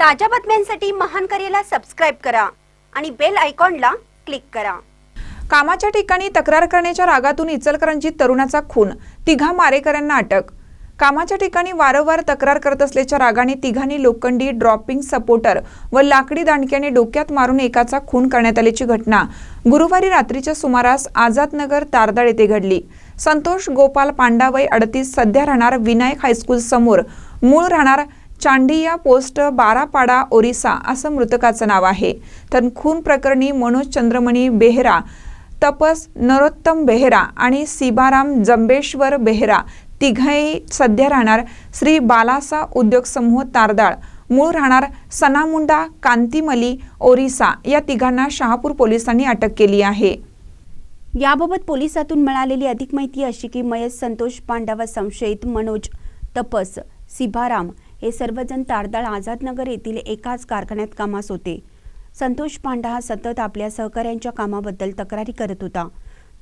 ताज्या बातम्यांसाठी महान करेला सबस्क्राईब करा आणि बेल आयकॉनला क्लिक करा. कामाच्या ठिकाणी तक्रार करण्याच्या रागातून इचलकरंजीत तरुणाचा खून तिघा मारेकऱ्यांना अटक. कामाच्या ठिकाणी वारंवार तक्रार करत असल्याच्या रागाने तिघांनी लोखंडी ड्रॉपिंग सपोर्टर व लाकडी दांडक्याने डोक्यात मारून एकाचा खून करण्यात आल्याची घटना गुरुवारी रात्रीच्या सुमारास आझादनगर तारदाळ येथे घडली. संतोष गोपाल पांडावय अडतीस सध्या राहणार विनायक हायस्कूल समोर. मूळ राहणार चांडिया पोस्ट बारापाडा ओरिसा असं मृतकाचं नाव आहे. तर खून प्रकरणी मनोज चंद्रमणी बेहरा तपस नरोत्तम बेहरा आणि सिबाराम जंबेश्वर बेहरा तिघही सध्या राहणार श्री बालासा उद्योग समूह तारदाळ. मूळ राहणार सनामुंडा कांतीमली ओरिसा या तिघांना शहापूर पोलिसांनी अटक केली आहे. याबाबत पोलिसातून मिळालेली अधिक माहिती अशी की मयत संतोष पांडव संशयित मनोज तपस सिभाराम हे सर्वजण तारदाळ आझादनगर येथील एकाच कारखान्यात कामास होते. संतोष पांडा हा सतत आपल्या सहकाऱ्यांच्या कामाबद्दल तक्रारी करत होता.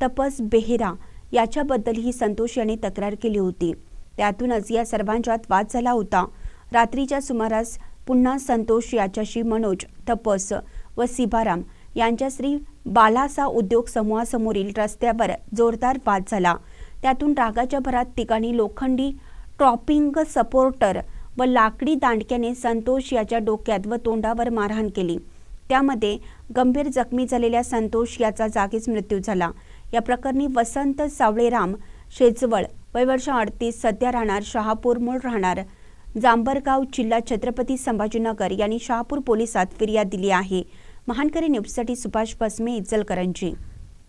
तपस बेहेरा याच्याबद्दलही संतोष यांनी तक्रार केली होती. त्यातूनच या सर्वांच्यात वाद झाला होता. रात्रीच्या सुमारास पुन्हा संतोष याच्याशी मनोज तपस व सिबाराम यांच्या श्री बालासा उद्योग समूहासमोरील रस्त्यावर जोरदार वाद झाला. त्यातून रागाच्या भरात तिघांनी लोखंडी ट्रॉपिंग सपोर्टर व लाकडी दांडक्याने संतोष याच्या डोक्यात व तोंडावर मारहाण केली. त्यामध्ये गंभीर जखमी झालेल्या संतोष याचा जागीच मृत्यू झाला. या प्रकरणी वसंत सावळेराम शेजवळ वयवर्ष अडतीस सध्या राहणार शहापूर मूळ राहणार. जांबरगाव जिल्हा छत्रपती संभाजीनगर यांनी शहापूर पोलिसात फिर्याद दिली आहे. महानकरी न्यूजसाठी सुभाष बसमे इचलकरंजी.